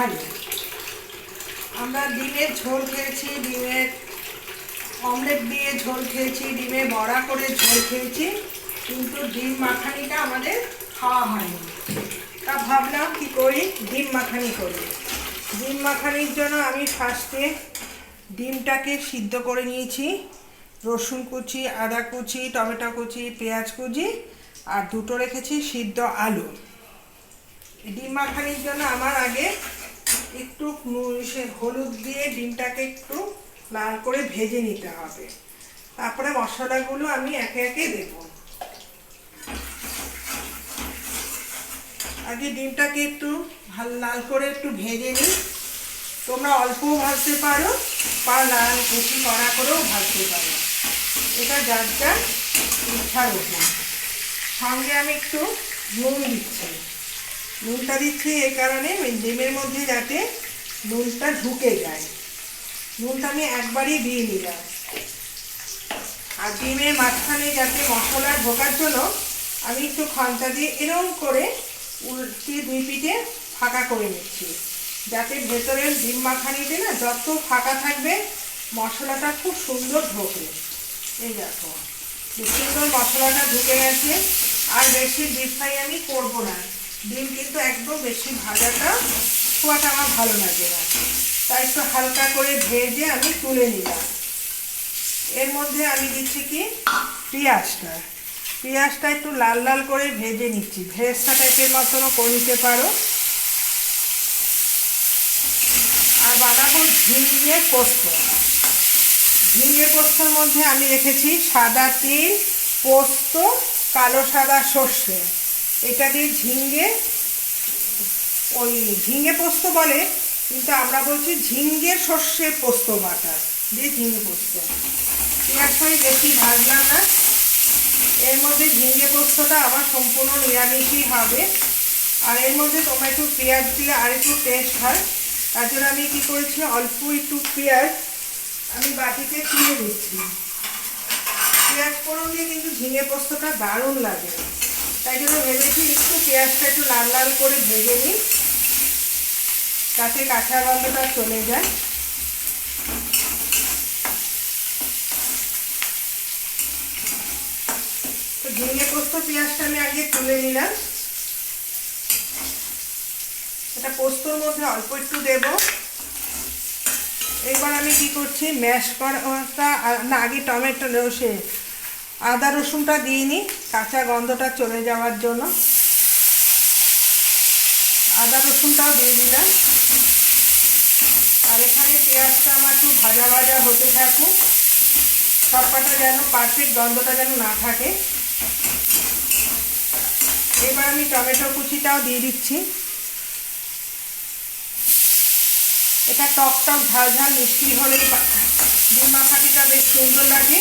মাখানি আমরা ডিমের ঝোল খেয়েছি ডিমের অমলেট দিয়ে ঝোল খেয়েছি, ডিমে বড়া করে ঝোল খেয়েছি, কিন্তু ডিম মাখানিটা আমাদের খাওয়া হয়নি। তা ভাবলাম কি করি? ডিম মাখানি করি। ডিম মাখানির জন্য আমি ফার্স্টে ডিমটাকে সিদ্ধ করে নিয়েছি। রসুন কুচি, আদা কুচি, টমেটো কুচি, পেঁয়াজ কুচি আর দুটো রেখেছি সিদ্ধ আলু। ডিম মাখানির জন্য আমার আগে একটু হলুদ দিয়ে ডিমটাকে একটু লাল করে ভেজে নিতে হবে। তারপরে মশলাগুলো আমি একে একে দেব। আগে ডিমটাকে একটু ভালো লাল করে একটু ভেজে নিই। তোমরা অল্পও ভাজতে পারো বা লাল বেশি কড়া করেও ভাজতে পারো। এটা যার যার ইচ্ছার উপর। সঙ্গে আমি একটু নুন দিচ্ছি। নুনটা দিচ্ছি এই কারণে ওই ডিমের মধ্যে যাতে নুনটা ঢুকে যায়। নুনটা আমি একবারই দিয়ে নিলাম। আর ডিমের মাঝখানে যাতে মশলা ঢোকার জন্য আমি একটু খন্তা দিয়ে এরম করে উল্টে দুই পিঠে ফাঁকা করে নিচ্ছি। যাতে ভেতরের ডিম মাখানিতে না যত ফাঁকা থাকবে, মশলাটা খুব সুন্দর ঢোকে। এই দেখো সুন্দর মশলাটা ঢুকে গেছে। আর বেশি ডিপ ফ্রাই আমি করব না। ডিম কিন্তু একদম বেশি ভাজাটা একটা আমার ভালো লাগে না। তাই একটু হালকা করে ভেজে আমি তুলে নিলাম। এর মধ্যে আমি দিচ্ছি কি? পেঁয়াজটা। পেঁয়াজটা একটু লাল লাল করে ভেজে নিচ্ছি। ভেজটা টাইপের মতনও করে নিতে পারো। আর বানাবো ঝিঙে পোস্ত। ঝিঙে পোস্তর মধ্যে আমি রেখেছি সাদা তিল, পোস্ত, কালো সাদা সর্ষে। এটা দিয়ে ঝিঙ্গে ওই ঝিঙ্গে পোস্ত বলে, কিন্তু আমরা বলছি ঝিঙ্গে সর্ষে পোস্ত বাটা, দিয়ে ঝিঙ্গে পোস্ত। পেঁয়াজটা আমি বেশি ভাজলাম না। এর মধ্যে ঝিঙ্গে পোস্তটা আমার সম্পূর্ণ নিরামিষই হবে। আর এর মধ্যে তোমরা একটু পেঁয়াজ দিলে আর একটু টেস্ট হয়। তার জন্য আমি কী করেছি, অল্প একটু পেঁয়াজ আমি বাটিতে তুলে দিচ্ছি পেঁয়াজ ফোড়ন দিয়ে কিন্তু ঝিঙে পোস্তটা দারুণ লাগে। তাই জন্য ভেবেছি একটু পেঁয়াজটা একটু লাল লাল করে ভেজে নিই। তাতে কাঁচা গন্ধটা চলে যায়। তো ঝিঙে পোস্ত পেঁয়াজটা আমি আগে তুলে নিলাম। এটা পোস্তর মধ্যে অল্প একটু দেব। এবার আমি কি করছি ম্যাশ করাটা না, আগে টমেটো রসে আদা রসুনটা দিয়ে নিই, কাঁচা গন্ধটা চলে যাওয়ার জন্য। আদা রসুনটাও দিয়ে দিলাম। আর এখানে পেঁয়াজটা আমার একটু ভাজা ভাজা হতে থাকুক সব কটা যেন পারফেক্ট গন্ধটা যেন না থাকে। এবার আমি টমেটো কুচিটাও দিয়ে দিচ্ছি। এটা টক টক ঝাল ঝাল মিষ্টি হলে ডিম মাখাটিটা বেশ সুন্দর লাগে।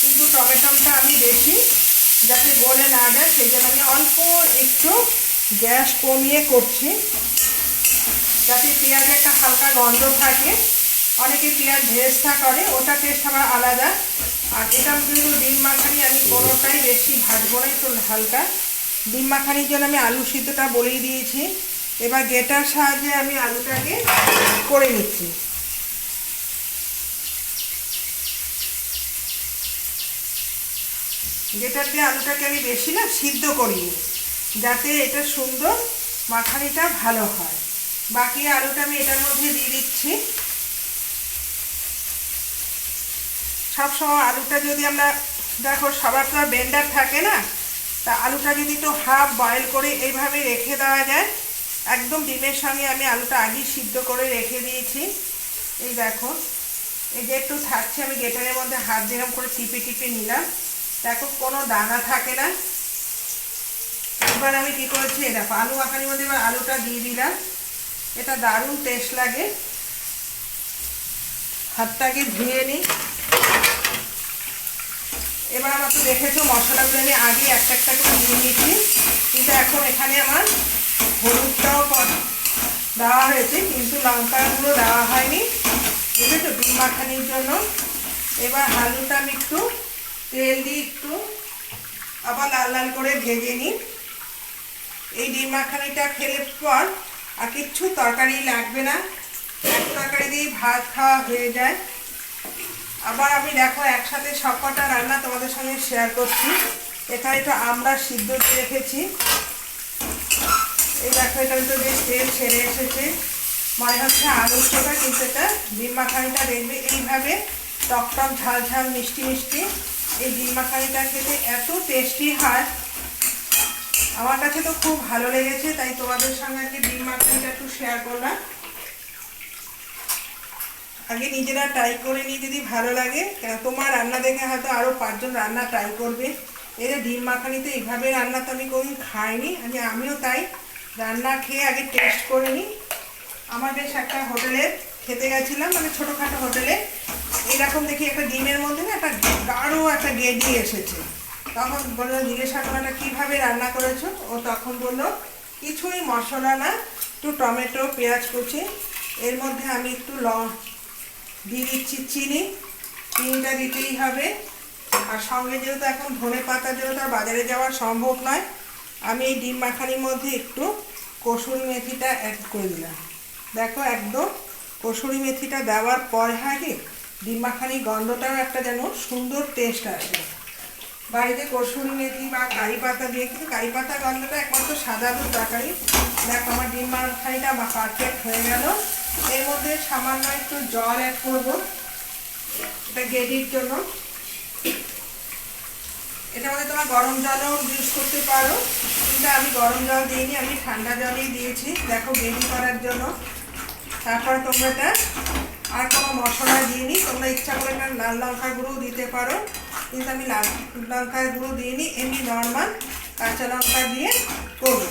কিন্তু টমেটোটা আমি বেশি, যাতে গলে না যায় সেই জন্য আমি অল্প একটু গ্যাস কমিয়ে করছি। যাতে পেঁয়াজে একটা হালকা গন্ধ থাকে। অনেকে পেঁয়াজ ভেজটা করে, ওটা টেস্ট আমার আলাদা। আর এটা যেহেতু ডিম মাখানি আমি কোনোটাই বেশি ভাজবো না, একটু হালকা। ডিম মাখানির জন্য আমি আলু সিদ্ধটা বলেই দিয়েছি। এবার গেটার সাহায্যে আমি আলুটাকে করে নিচ্ছি। গেটার দিয়ে আলুটাকে আমি বেশি না সিদ্ধ করিনি, যাতে এটা সুন্দর মাখানিটা ভালো হয়। বাকি আলুটা আমি এটার মধ্যে দিয়ে দিচ্ছি। সবসময় আলুটা যদি আমরা, দেখো সবার তো আর ব্লেন্ডার থাকে না, তা আলুটা যদি একটু হাফ বয়েল করে এইভাবে রেখে দেওয়া যায়, একদম ডিমের সঙ্গে আমি আলুটা আগেই সিদ্ধ করে রেখে দিয়েছি। এই দেখো, এই যে একটু থাকছে, আমি গেটারের মধ্যে হাত যেরকম করে টিপে টিপে নিলাম। দেখো, কোনো দানা থাকে না। এবার আমি কী করেছি দেখো, আলু মাখানির মধ্যে এবার আলুটা দিয়ে দিলাম। এটা দারুণ টেস্ট লাগে। হাতটাকে ধুয়ে নিই এবার আমার তো দেখেছ, মশলাগুলো আমি আগে একটা একটা করে দিয়ে নিয়েছি। কিন্তু এখন এখানে আমার হলুদটাও দেওয়া হয়েছে, কিন্তু লঙ্কাগুলো দেওয়া হয়নি। বুঝেছ ডিম মাখানির জন্য। এবার আলুটা আমি একটু তেল দিয়ে একটু আবার লাল লাল করে ভেজে নিই এই ডিম মাখানিটা খেলে পর আর কিচ্ছু তরকারি লাগবে না। এক তরকারি দিয়ে ভাত খাওয়া হয়ে যায়। আবার আমি দেখো একসাথে সব কটা রান্না তোমাদের সঙ্গে শেয়ার করছি। এখানে তো আমরা সিদ্ধ দিয়ে রেখেছি। এই দেখো এটা তো বেশ তেল ছেড়ে এসেছে। মনে হচ্ছে আলুর চোখা, কিন্তু এটা ডিম মাখানিটা দেখবে এইভাবে টক ঝাল ঝাল মিষ্টি মিষ্টি। এই ডিম মাখানিটা খেতে এত টেস্টি হয়। আমার কাছে তো খুব ভালো লেগেছে, তাই তোমাদের সঙ্গে আজকে ডিম মাখানিটা একটু শেয়ার করলাম। আগে নিজেরা ট্রাই করে নিই যদি ভালো লাগে তোমার রান্না দেখে হয়তো আরও পাঁচজন রান্না ট্রাই করবে। এই যে ডিম মাখানিতে এইভাবে রান্না তো আমি কোনোদিন খাইনি, আমি আমিও তাই রান্না খেয়ে আগে টেস্ট করে নিই। আমার বেশ একটা হোটেলে খেতে গেছিলাম মানে ছোটোখাটো হোটেলে। এরকম দেখি একটা ডিমের মধ্যে না একটা গাঢ় একটা গেডি এসেছে। তখন বলল, জিজ্ঞাসা করল এটা কীভাবে রান্না করেছ? ও তখন বলল, কিছুই মশলা না, একটু টমেটো, পেঁয়াজ কুচি, এর মধ্যে আমি একটু ল দিয়ে দিচ্ছি চিনি, চিনিটা দিতেই হবে। আর সঙ্গে যেহেতু এখন ধনে পাতা যেহেতু আর বাজারে যাওয়া সম্ভব নয়, আমি এই ডিম মাখানির মধ্যে একটু কসুরি মেথিটা অ্যাড করে দিলাম। দেখো, একদম কসুরি মেথিটা দেওয়ার পর হয় ডিম মাখানির গন্ধটাও একটা যেন সুন্দর টেস্ট আসে। বাড়িতে কসুরি মেথি বা কারি পাতা দিয়ে কিন্তু কারি পাতা গন্ধটা একমাত্র আলুর তরকারি। দেখো, আমার ডিম মাখানিটা পারফেক্ট হয়ে গেল। এর মধ্যে সামান্য একটু জল অ্যাড করব। এটা গ্রেভির জন্য। এটা মধ্যে তোমার গরম জলও ইউজ করতে পারো। কিন্তু আমি গরম জল দিইনি, আমি ঠান্ডা জলই দিয়েছি। দেখো, গ্রেভি করার জন্য। তারপর তোমরা এটা আর কোনো মশলা দিইনি, তোমরা ইচ্ছা করে এটা লাল লঙ্কার গুঁড়ো দিতে পারো। কিন্তু আমি লাল লঙ্কার গুঁড়ো দিইনি, এমনি নর্মাল কাঁচা লঙ্কা দিয়ে করব।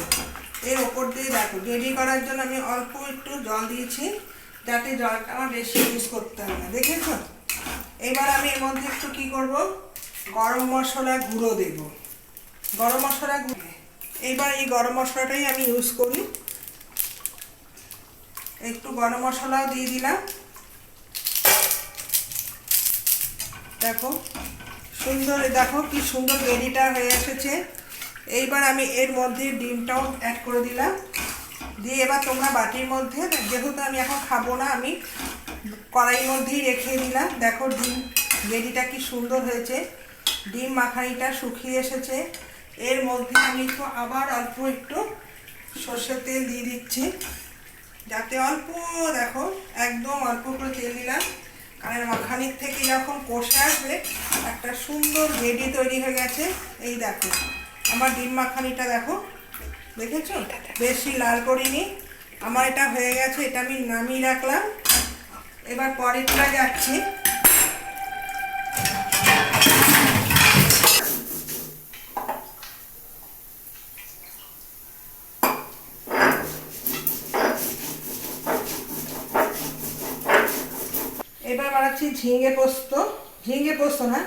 এর ওপর দিয়ে দেখো গ্রেভি করার জন্য আমি অল্প একটু জল দিয়েছি, যাতে জলটা আমার বেশি ইউজ করতে হবে না, দেখেছ? এবার আমি এর মধ্যে একটু কী করব? গরম মশলা গুঁড়ো দেব। গরম মশলা গুঁড়ো এইবার এই গরম মশলাটাই আমি ইউজ করি। একটু গরম মশলাও দিয়ে দিলাম। দেখো, সুন্দর দেখো কি সুন্দর গ্রেভিটা হয়ে এসেছে। এইবার আমি এর মধ্যে ডিমটাও অ্যাড করে দিলাম। দিয়ে এবার তোমরা বাটির মধ্যে, যেহেতু আমি এখন খাব না, আমি কড়াইয়ের মধ্যেই রেখে দিলাম। দেখো ডিম গ্রেভিটা কি সুন্দর হয়েছে। ডিম মাখানিটা শুকিয়ে এসেছে। এর মধ্যে আমি একটু আবার অল্প একটু সর্ষের তেল দিয়ে দিচ্ছি। যাতে অল্প, দেখো, একদম অল্প করে তেল দিলাম। কারণ মাখানির থেকে যখন কষে আসবে, একটা সুন্দর গ্রেভি তৈরি হয়ে গেছে। এই দেখো, আমার ডিম মাখানিটা দেখো, দেখেছ? বেশি লাল করিনি। আমার এটা হয়ে গেছে, এটা আমি নামিয়ে রাখলাম। এবার পরেরটা যাচ্ছি এবার বানাচ্ছি ঝিঙে পোস্ত ঝিঙে পোস্ত না,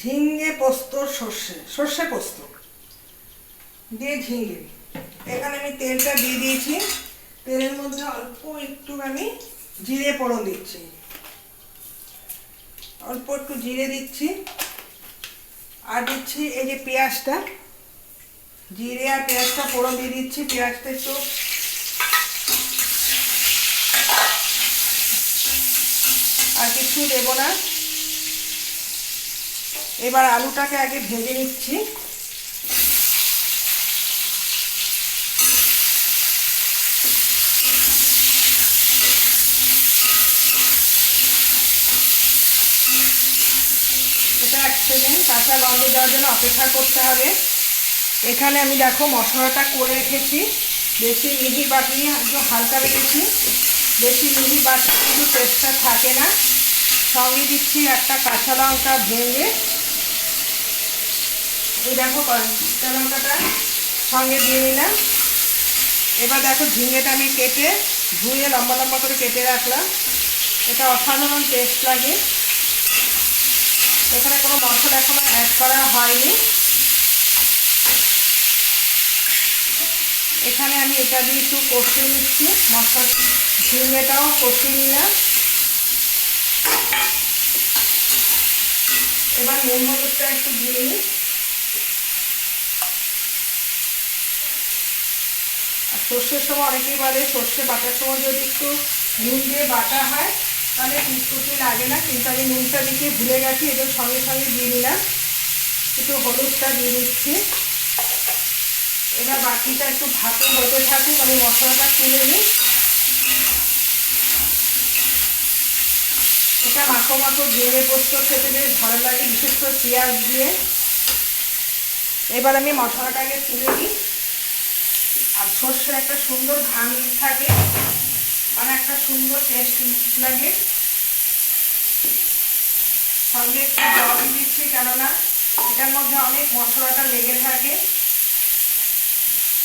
ঝিঙে পোস্ত সর্ষে সর্ষে পোস্ত। দিয়ে ঝিঙে। এখানে আমি তেলটা দিয়ে দিয়েছি। তেলের মধ্যে অল্প একটু আমি জিরে ফোড়ন দিচ্ছি। অল্প একটু জিরে দিচ্ছি। আর দিচ্ছি এই যে পেঁয়াজটা। জিরে আর পেঁয়াজটা ফোড়ন দিয়ে দিচ্ছি। পেঁয়াজটা একটু আর কিছু দেবো না। এবার আলুটাকে আগে ভেজে নিচ্ছি। এটা এক সেকেন্ড, কাঁচা গন্ধ দেওয়ার জন্য অপেক্ষা করতে হবে। এখানে আমি দেখো মশলাটা করে রেখেছি। বেশি মিহি বাটি একটু হালকা রেখেছি। বেশি মিহি বাটি কিন্তু টেস্টটা থাকে না। সঙ্গে দিচ্ছি একটা কাঁচা লঙ্কা ভেঙে। এই দেখো কাঁচা লঙ্কাটা সঙ্গে দিয়ে নিলাম। এবার দেখো ঝিঙেটা আমি কেটে ধুয়ে লম্বা লম্বা করে কেটে রাখলাম। এটা অসাধারণ টেস্ট লাগে। এখানে কোনো মশলা এখনও অ্যাড করা হয়নি। এখানে আমি এটা দিয়ে একটু কষিয়ে নিচ্ছি। মশলা ঝিঙেটাও কষিয়ে নিলাম। এবার নুন হলুদটা একটু দিয়ে নিই। আর সর্ষের সময় অনেকেই বলে, সর্ষে বাটার সময় যদি একটু নুন দিয়ে বাটা হয়, তাহলে কুচকুচি লাগে না? কিন্তু আমি নুনটা দিকে ভুলে গেছি এদের সঙ্গে সঙ্গে দিয়ে নিলাম। একটু হলুদটা দিয়ে দিচ্ছি। এবার বাকিটা একটু ভাতে হতে থাকুক, আমি মশলাটা তুলে নিই এটা মাখো মাখো জিরে পোস্ত খেতে বেশ ভালো লাগে, বিশেষ করে পেঁয়াজ দিয়ে। এবার আমি মশলাটাকে তুলে নিই। আর সর্ষের একটা সুন্দর ঘান থাকে মানে একটা সুন্দর টেস্ট লাগে। সঙ্গে একটু জল দিচ্ছি, কেননা এটার মধ্যে অনেক মশলাটা লেগে থাকে।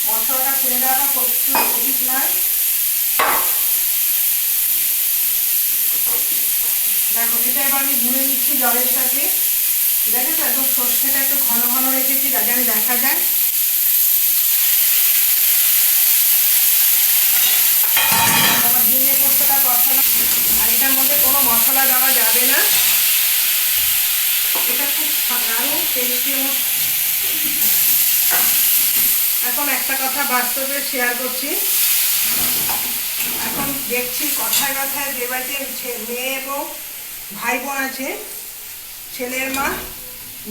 মশলাটা ফেলে দেওয়াটা প্রচুর উচিত নয়। দেখো, এটা এবার আমি গুঁড়ে নিচ্ছি জলের সাথে। দেখেছ একদম সর্ষেটা একটু ঘন ঘন রেখেছি যাতে আমি দেখা যায় আমার এটার মধ্যে কোনো মশলা দেওয়া যাবে না। এটা খুব দারুণ টেস্টি এখন একটা কথা বাস্তবে শেয়ার করছি। এখন দেখছি কথায় কথায় যে বাড়িতে মেয়ে এবং ভাই বোন আছে, ছেলের মা,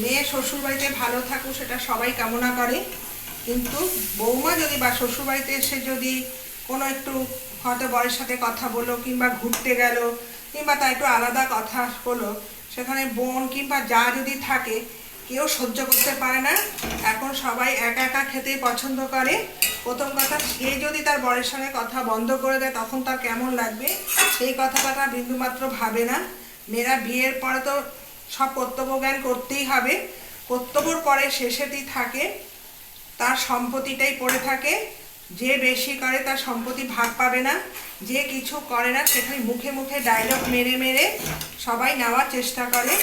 মেয়ে শ্বশুর বাড়িতে ভালো থাকুক, সেটা সবাই কামনা করে। কিন্তু বৌমা যদি বা শ্বশুর বাড়িতে এসে যদি কোনো একটু হয়তো বরের সাথে কথা বলো, কিংবা ঘুরতে গেল, কিংবা তার একটু আলাদা কথা হলো সেখানে বোন কিংবা যা যদি থাকে, কেউ সহ্য করতে পারে না। এখন সবাই একা একা খেতেই পছন্দ করে। প্রথম কথা, সে যদি তার বরের সঙ্গে কথা বন্ধ করে দেয়, তখন তার কেমন লাগবে? সেই কথাটা তার বিন্দুমাত্র ভাবে না। মেয়েরা বিয়ের পরে তো সব কর্তব্য জ্ঞান করতেই হবে। কর্তব্যর পরে শেষেতেই থাকে, তার সম্পত্তিটাই পড়ে থাকে। যে বেশি করে তার সম্পত্তি ভাগ পাবে না, যে কিছু করে না, সেখানে মুখে মুখে ডায়লগ মেরে মেরে সবাই নেওয়ার চেষ্টা করে।